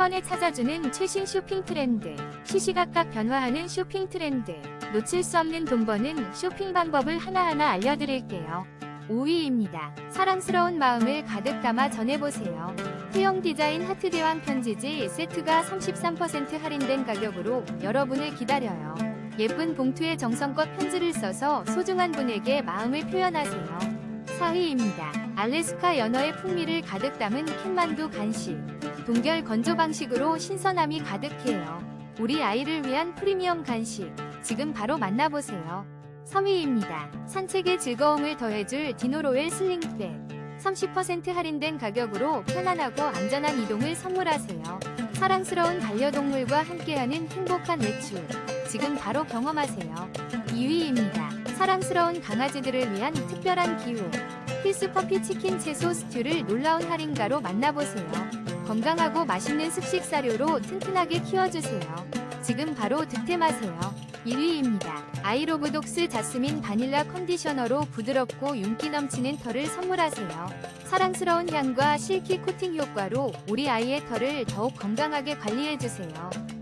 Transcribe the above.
번에 찾아주는 최신 쇼핑 트렌드. 시시각각 변화하는 쇼핑 트렌드. 놓칠 수 없는 돈 버는 쇼핑 방법을 하나하나 알려드릴게요. 5위입니다. 사랑스러운 마음을 가득 담아 전해보세요. 태형 디자인 하트 대왕 편지지 세트가 33% 할인된 가격으로 여러분을 기다려요. 예쁜 봉투에 정성껏 편지를 써서 소중한 분에게 마음을 표현하세요. 4위입니다. 알래스카 연어의 풍미를 가득 담은 캔만두 간식. 동결 건조 방식으로 신선함이 가득해요. 우리 아이를 위한 프리미엄 간식. 지금 바로 만나보세요. 3위입니다. 산책의 즐거움을 더해줄 디노로엘 슬링백. 30% 할인된 가격으로 편안하고 안전한 이동을 선물하세요. 사랑스러운 반려동물과 함께하는 행복한 외출. 지금 바로 경험하세요. 2위입니다. 사랑스러운 강아지들을 위한 특별한 기후. 필수 퍼피 치킨 채소 스튜를 놀라운 할인가로 만나보세요. 건강하고 맛있는 습식 사료로 튼튼하게 키워주세요. 지금 바로 득템하세요. 1위입니다. 아이로브독스 자스민 바닐라 컨디셔너로 부드럽고 윤기 넘치는 털을 선물하세요. 사랑스러운 향과 실키 코팅 효과로 우리 아이의 털을 더욱 건강하게 관리해주세요.